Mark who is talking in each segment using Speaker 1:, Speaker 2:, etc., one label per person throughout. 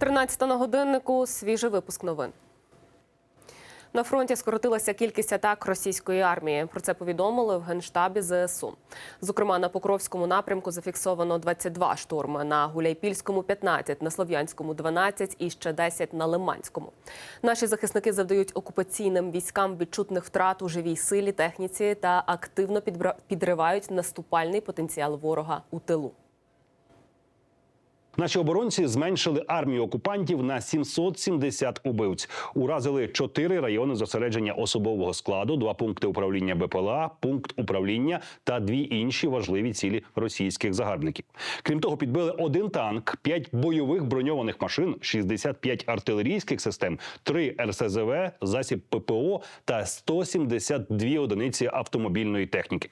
Speaker 1: 13 на годиннику свіжий випуск новин. На фронті скоротилася кількість атак російської армії. Про це повідомили в генштабі ЗСУ. Зокрема, на Покровському напрямку зафіксовано 22 штурми, на Гуляйпільському 15, на Слов'янському 12 і ще 10 на Лиманському. Наші захисники завдають окупаційним військам відчутних втрат у живій силі, техніці та активно підривають наступальний потенціал ворога у тилу.
Speaker 2: Наші оборонці зменшили армію окупантів на 770 убивць. Уразили чотири райони зосередження особового складу, два пункти управління БПЛА, пункт управління та дві інші важливі цілі російських загарбників. Крім того, підбили один танк, п'ять бойових броньованих машин, 65 артилерійських систем, три РСЗВ, засіб ППО та 172 одиниці автомобільної техніки.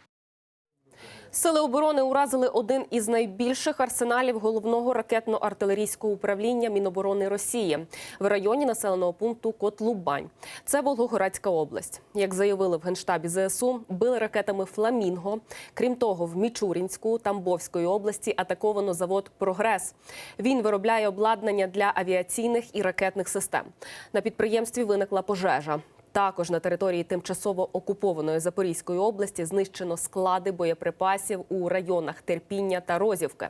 Speaker 1: Сили оборони уразили один із найбільших арсеналів головного ракетно-артилерійського управління Міноборони Росії в районі населеного пункту Котлубань. Це Волгоградська область. Як заявили в генштабі ЗСУ, били ракетами Фламінго. Крім того, в Мічурінську Тамбовської області атаковано завод Прогрес. Він виробляє обладнання для авіаційних і ракетних систем. На підприємстві виникла пожежа. Також на території тимчасово окупованої Запорізької області знищено склади боєприпасів у районах Терпіння та Розівки.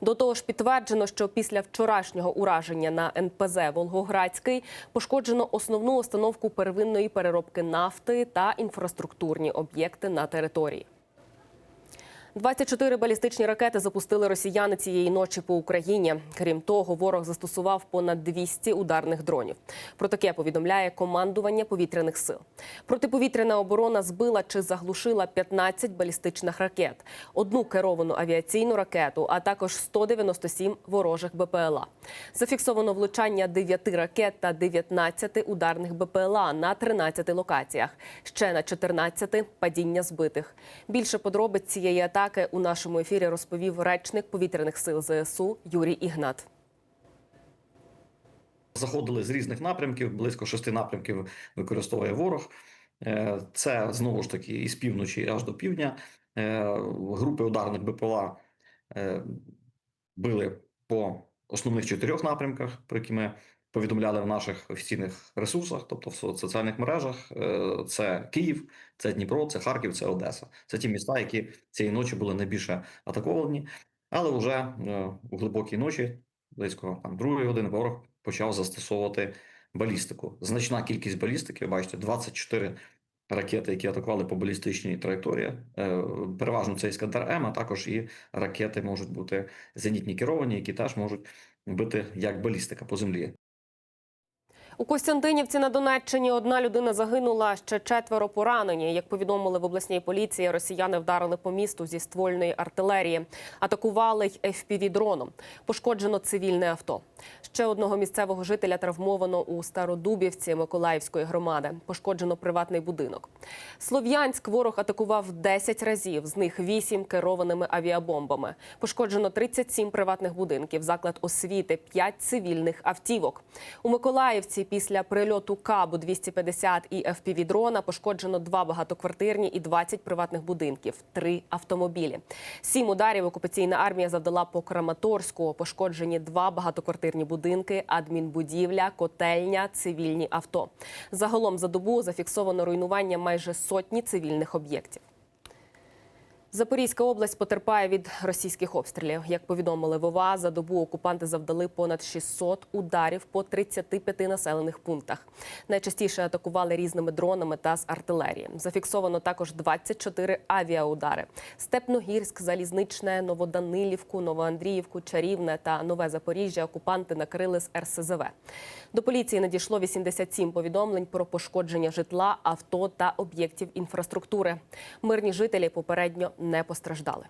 Speaker 1: До того ж, підтверджено, що після вчорашнього ураження на НПЗ Волгоградський пошкоджено основну установку первинної переробки нафти та інфраструктурні об'єкти на території. 24 балістичні ракети запустили росіяни цієї ночі по Україні. Крім того, ворог застосував понад 200 ударних дронів. Про таке повідомляє командування повітряних сил. Протиповітряна оборона збила чи заглушила 15 балістичних ракет, одну керовану авіаційну ракету, а також 197 ворожих БПЛА. Зафіксовано влучання 9 ракет та 19 ударних БПЛА на 13 локаціях. Ще на 14 – падіння збитих. Більше подробиць цієї атаки у нашому ефірі розповів речник повітряних сил ЗСУ Юрій Ігнат.
Speaker 3: заходили з різних напрямків, близько шести напрямків використовує ворог. Е, Це знову ж таки із півночі аж до півдня. Е, Групи ударних БПЛА е, били по основних чотирьох напрямках, про які ми повідомляли в наших офіційних ресурсах, тобто в со- соціальних мережах. Е, Це Київ, це Дніпро, це Харків, це Одеса. Це ті міста, які цієї ночі були найбільше атаковані. Але вже е, у глибокій ночі, близько там другої години, ворог почав застосовувати балістику. Значна кількість балістики, ви бачите, 24 ракети, які атакували по балістичній траєкторії. Е, Переважно це Іскандер М, а також і ракети можуть бути зенітні керовані, які теж можуть бити як балістика по землі.
Speaker 1: У Костянтинівці на Донеччині одна людина загинула, ще четверо поранені. Як повідомили в обласній поліції, росіяни вдарили по місту зі ствольної артилерії, атакували й fpv дроном Пошкоджено цивільне авто. Ще одного місцевого жителя травмовано у Стародубівці Миколаївської громади. Пошкоджено приватний будинок. Слов'янськ ворог атакував 10 разів, з них 8 керованими авіабомбами. Пошкоджено 37 приватних будинків, заклад освіти, 5 цивільних автівок. У Миколаївці після прильоту Кабу 250 і FPV-дрона пошкоджено два багатоквартирні і 20 приватних будинків, три автомобілі. Сім ударів окупаційна армія завдала по Краматорську. Пошкоджені два багатоквартирні будинки, адмінбудівля, котельня, цивільні авто. Загалом за добу зафіксовано руйнування майже сотні цивільних об'єктів. Запорізька область потерпає від російських обстрілів. Як повідомили ВОВА, за добу окупанти завдали понад 600 ударів по 35 населених пунктах. Найчастіше атакували різними дронами та з артилерії. Зафіксовано також 24 авіаудари. Степногірськ, Залізничне, Новоданилівку, Новоандріївку, Чарівне та Нове Запоріжжя окупанти накрили з РСЗВ. До поліції надійшло 87 повідомлень про пошкодження житла, авто та об'єктів інфраструктури. Мирні жителі попередньо не постраждали.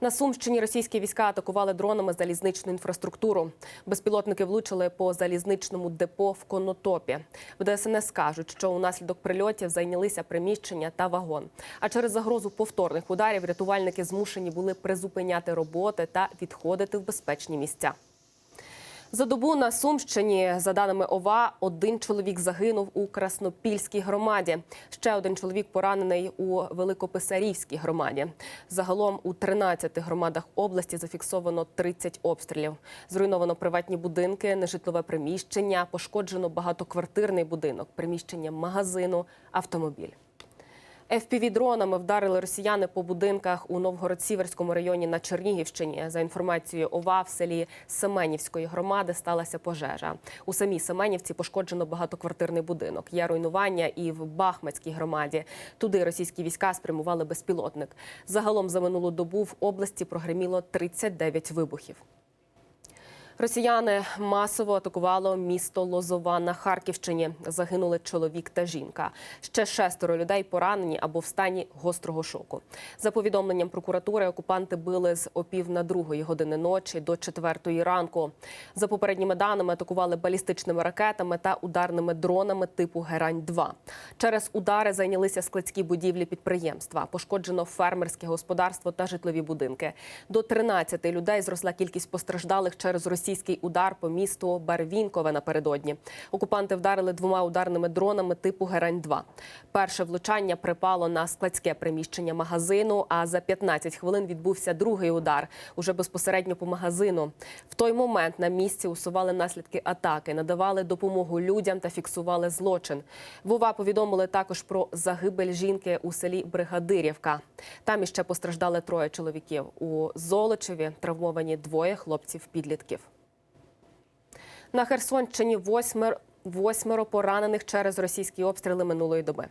Speaker 1: На Сумщині російські війська атакували дронами залізничну інфраструктуру. Безпілотники влучили по залізничному депо в Конотопі. В ДСНС кажуть, що унаслідок прильотів зайнялися приміщення та вагон. А через загрозу повторних ударів рятувальники змушені були призупиняти роботи та відходити в безпечні місця. За добу на Сумщині, за даними ОВА, один чоловік загинув у Краснопільській громаді. Ще один чоловік поранений у Великописарівській громаді. Загалом у 13 громадах області зафіксовано 30 обстрілів. Зруйновано приватні будинки, нежитлове приміщення, пошкоджено багатоквартирний будинок, приміщення магазину, автомобіль. ФПВ-дронами вдарили росіяни по будинках у Новгород-Сіверському районі на Чернігівщині. За інформацією ОВА, в селі Семенівської громади сталася пожежа. У самій Семенівці пошкоджено багатоквартирний будинок. Є руйнування і в Бахмацькій громаді. Туди російські війська спрямували безпілотник. Загалом за минулу добу в області прогреміло 39 вибухів. Росіяни масово атакувало місто Лозова на Харківщині. Загинули чоловік та жінка. Ще шестеро людей поранені або в стані гострого шоку. За повідомленням прокуратури, окупанти били з опів на другої години ночі до четвертої ранку. За попередніми даними атакували балістичними ракетами та ударними дронами типу Герань 2 Через удари зайнялися складські будівлі підприємства. Пошкоджено фермерське господарство та житлові будинки. До 13 людей зросла кількість постраждалих через російський удар по місту Барвінкове напередодні. Окупанти вдарили двома ударними дронами типу Герань 2 Перше влучання припало на складське приміщення магазину. А за 15 хвилин відбувся другий удар уже безпосередньо по магазину. В той момент на місці усували наслідки атаки, надавали допомогу людям та фіксували злочин. Вова повідомили також про загибель жінки у селі Бригадирівка. Там іще постраждали троє чоловіків. У Золочеві травмовані двоє хлопців-підлітків. На Херсонщині восьмер. Восьмеро поранених через російські обстріли минулої доби.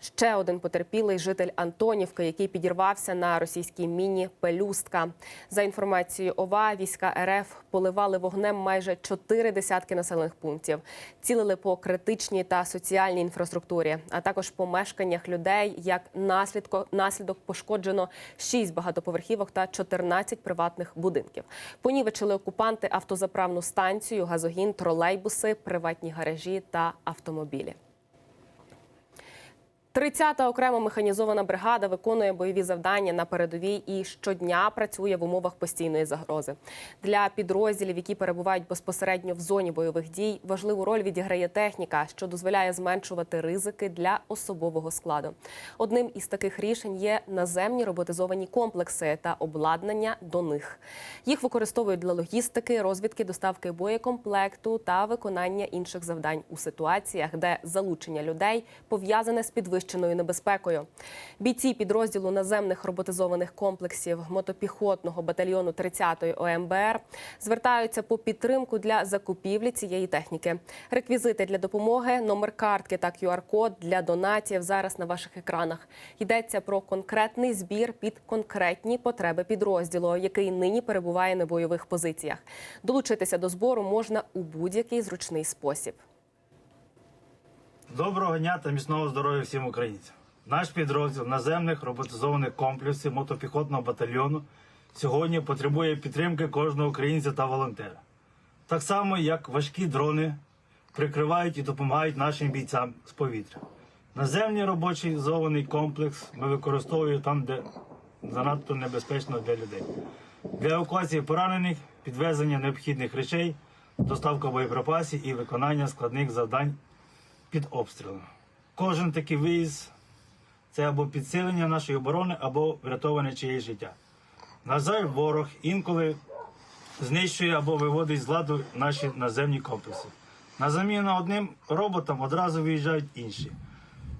Speaker 1: Ще один потерпілий житель Антонівки, який підірвався на російській міні Пелюстка. За інформацією ОВА, війська РФ поливали вогнем майже чотири десятки населених пунктів, цілили по критичній та соціальній інфраструктурі, а також по мешканнях людей. Як наслідко наслідок пошкоджено шість багатоповерхівок та 14 приватних будинків. Понівечили окупанти автозаправну станцію, газогін, тролейбуси, приватні гаражі та автомобілі. 30-та окрема механізована бригада виконує бойові завдання на передовій і щодня працює в умовах постійної загрози. Для підрозділів, які перебувають безпосередньо в зоні бойових дій, важливу роль відіграє техніка, що дозволяє зменшувати ризики для особового складу. Одним із таких рішень є наземні роботизовані комплекси та обладнання до них. Їх використовують для логістики, розвідки, доставки боєкомплекту та виконання інших завдань у ситуаціях, де залучення людей пов'язане з підвищеною небезпекою. Бійці підрозділу наземних роботизованих комплексів мотопіхотного батальйону 30-ї ОМБР звертаються по підтримку для закупівлі цієї техніки. Реквізити для допомоги, номер картки та QR-код для донатів зараз на ваших екранах. Йдеться про конкретний збір під конкретні потреби підрозділу, який нині перебуває на бойових позиціях. Долучитися до збору можна у будь-який зручний спосіб.
Speaker 4: Доброго дня та міцного здоров'я всім українцям. Наш підрозділ наземних роботизованих комплексів мотопіхотного батальйону сьогодні потребує підтримки кожного українця та волонтера. Так само, як важкі дрони прикривають і допомагають нашим бійцям з повітря. Наземний робочий зований комплекс ми використовуємо там, де занадто небезпечно для людей. Для евакуації поранених, підвезення необхідних речей, доставка боєприпасів і виконання складних завдань під обстрілом. Кожен такий виїзд це або підсилення нашої оборони, або врятоване чиєсь життя. На жаль, ворог інколи знищує або виводить з ладу наші наземні комплекси. На заміну одним роботам одразу виїжджають інші,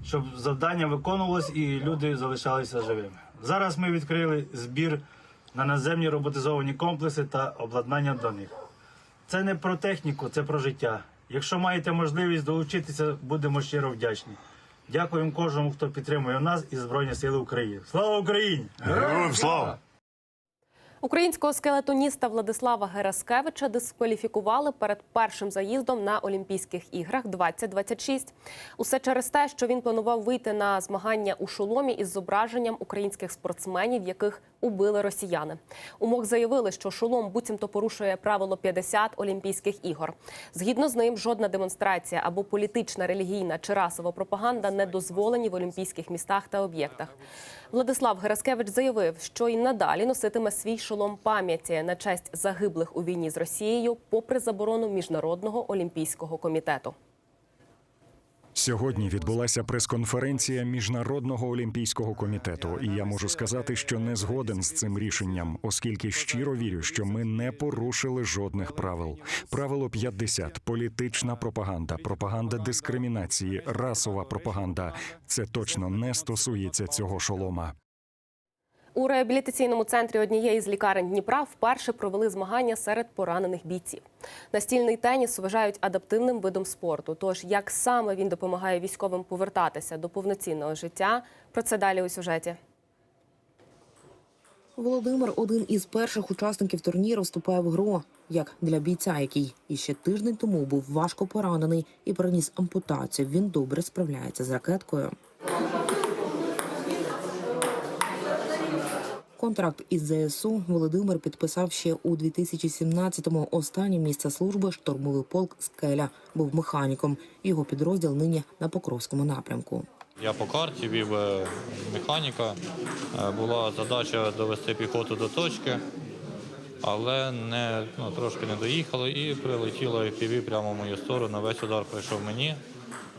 Speaker 4: щоб завдання виконувалось і люди залишалися живими. Зараз ми відкрили збір на наземні роботизовані комплекси та обладнання до них. Це не про техніку, це про життя. Якщо маєте можливість долучитися, будемо щиро вдячні. Дякуємо кожному, хто підтримує нас і Збройні Сили України. Слава Україні!
Speaker 5: Героям слава!
Speaker 1: Українського скелетоніста Владислава Гераскевича дискваліфікували перед першим заїздом на Олімпійських іграх 2026. Усе через те, що він планував вийти на змагання у шоломі із зображенням українських спортсменів, яких убили росіяни. У заявили, що шолом буцімто порушує правило 50 Олімпійських ігор. Згідно з ним, жодна демонстрація або політична, релігійна чи расова пропаганда не дозволені в олімпійських містах та об'єктах. Владислав Гераскевич заявив, що і надалі носитиме свій шолом пам'яті на честь загиблих у війні з Росією, попри заборону міжнародного олімпійського комітету.
Speaker 5: Сьогодні відбулася прес-конференція Міжнародного олімпійського комітету, і я можу сказати, що не згоден з цим рішенням, оскільки щиро вірю, що ми не порушили жодних правил. Правило 50 – політична пропаганда, пропаганда дискримінації, расова пропаганда. Це точно не стосується цього шолома.
Speaker 1: У реабілітаційному центрі однієї з лікарень Дніпра вперше провели змагання серед поранених бійців. Настільний теніс вважають адаптивним видом спорту. Тож як саме він допомагає військовим повертатися до повноцінного життя, про це далі у сюжеті.
Speaker 6: Володимир один із перших учасників турніру вступає в гру як для бійця, який іще тиждень тому був важко поранений і переніс ампутацію. Він добре справляється з ракеткою. Контракт із ЗСУ Володимир підписав ще у 2017-му. Останнє місце служби штурмовий полк Скеля був механіком. Його підрозділ нині на Покровському напрямку.
Speaker 7: Я по карті вів е, механіка. Е, Була задача довести піхоту до точки, але не, ну, трошки не доїхали і прилетіло FPV прямо в мою сторону. Весь удар прийшов мені.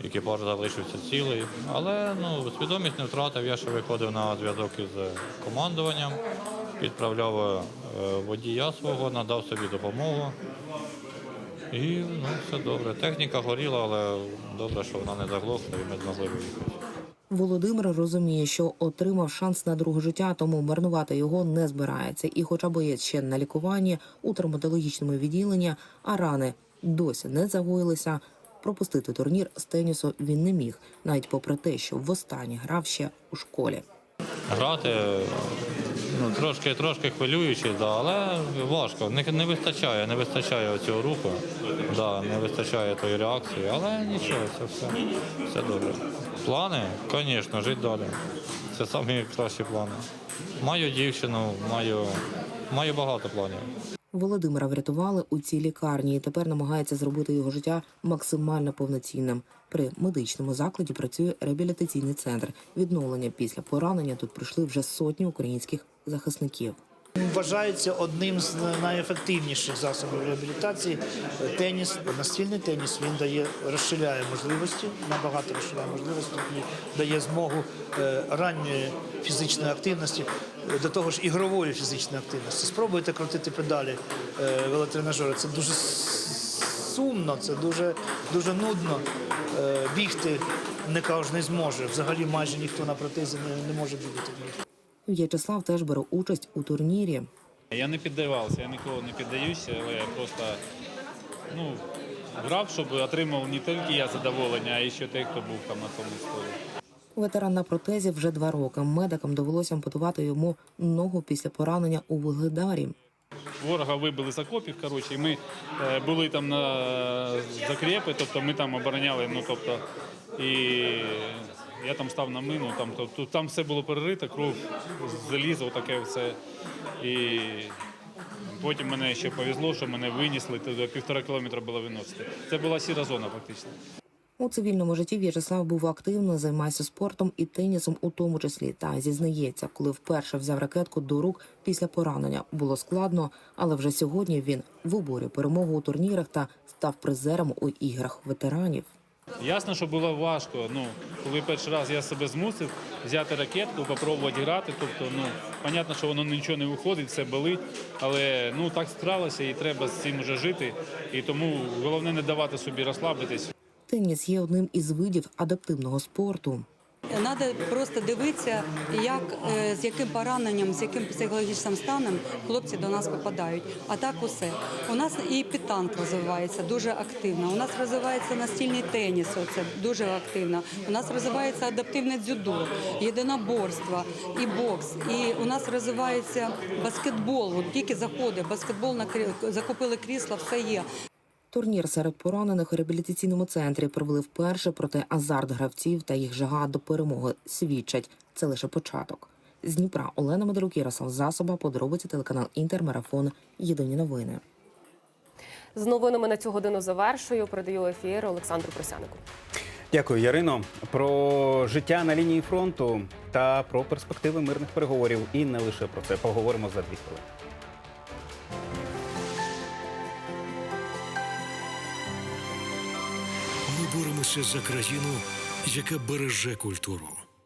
Speaker 7: Екіпаж залишився цілий. Але ну, свідомість не втратив. Я ще виходив на зв'язок із командуванням, відправляв е, водія свого, надав собі допомогу. І ну, все добре. Техніка горіла, але добре, що вона не заглохла і ми змогли виїхати.
Speaker 6: Володимир розуміє, що отримав шанс на друге життя, тому марнувати його не збирається. І, хоча боєць ще на лікуванні у травматологічному відділенні, а рани досі не загоїлися. Пропустити турнір з тенісу він не міг, навіть попри те, що востаннє грав ще у школі.
Speaker 7: Грати ну, трошки, трошки хвилюючи, да, але важко. Не, не вистачає, не вистачає цього руху, да, не вистачає тої реакції, але нічого, це все, все добре. Плани, звісно, жити далі. Це найкращі плани. Маю дівчину, маю, маю багато планів.
Speaker 6: Володимира врятували у цій лікарні і тепер намагається зробити його життя максимально повноцінним. При медичному закладі працює реабілітаційний центр. Відновлення після поранення тут прийшли вже сотні українських захисників.
Speaker 8: Вважається одним з найефективніших засобів реабілітації. Теніс, настільний теніс, він дає розширяє можливості, набагато розширяє можливості і дає змогу е, ранньої фізичної активності, до того ж ігрової фізичної активності. Спробуйте крутити педалі е, велотренажера. Це дуже сумно, це дуже, дуже нудно. Е, Бігти не кожен зможе. Взагалі майже ніхто на протезі не, не може бігати.
Speaker 6: В'ячеслав теж бере участь у турнірі.
Speaker 9: Я не піддавався, я ніколи не піддаюся, але я просто ну, грав, щоб отримав не тільки я задоволення, а і ще той, хто був там на тому столі.
Speaker 6: Ветеран на протезі вже два роки. Медикам довелося ампутувати йому ногу після поранення у Вугледарі.
Speaker 9: Ворога вибили з окопів, коротше, і ми е, були там на закрепи, тобто ми там обороняли, ну тобто, і я там став на мину, там, тобто, там все було перерито, кров, залізо, таке все. І потім мене ще повезло, що мене винесли, туди півтора кілометра було виносити. Це була сіра зона фактично.
Speaker 6: У цивільному житті В'ячеслав був активно, займається спортом і тенісом у тому числі. Та зізнається, коли вперше взяв ракетку до рук після поранення, було складно, але вже сьогодні він виборює перемогу у турнірах та став призером у іграх ветеранів.
Speaker 9: Ясно, що було важко. Ну, коли перший раз я себе змусив взяти ракетку, попробувати грати. Тобто, ну, понятно, що воно нічого не виходить, все болить, але ну так склалося і треба з цим вже жити. І тому головне не давати собі розслабитись.
Speaker 6: Теніс є одним із видів адаптивного спорту.
Speaker 10: Треба просто дивитися, як е, з яким пораненням, з яким психологічним станом хлопці до нас попадають. А так усе. У нас і підтанк розвивається дуже активно. У нас розвивається настільний теніс, це дуже активно. У нас розвивається адаптивне дзюдо, єдиноборство і бокс. І у нас розвивається баскетбол. От тільки заходить, баскетбол на закупили крісла, все є.
Speaker 6: Турнір серед поранених у реабілітаційному центрі провели вперше, проте азарт гравців та їх жага до перемоги свідчать. Це лише початок. З Дніпра Олена Медорук, Ярослав Засоба, подробиці телеканал Інтермарафон. Єдині новини.
Speaker 1: З новинами на цю годину завершую. Передаю ефір Олександру Просянику.
Speaker 11: Дякую, Ярино. Про життя на лінії фронту та про перспективи мирних переговорів. І не лише про це поговоримо за дві хвилини.
Speaker 12: Боремося за країну, яка береже культуру.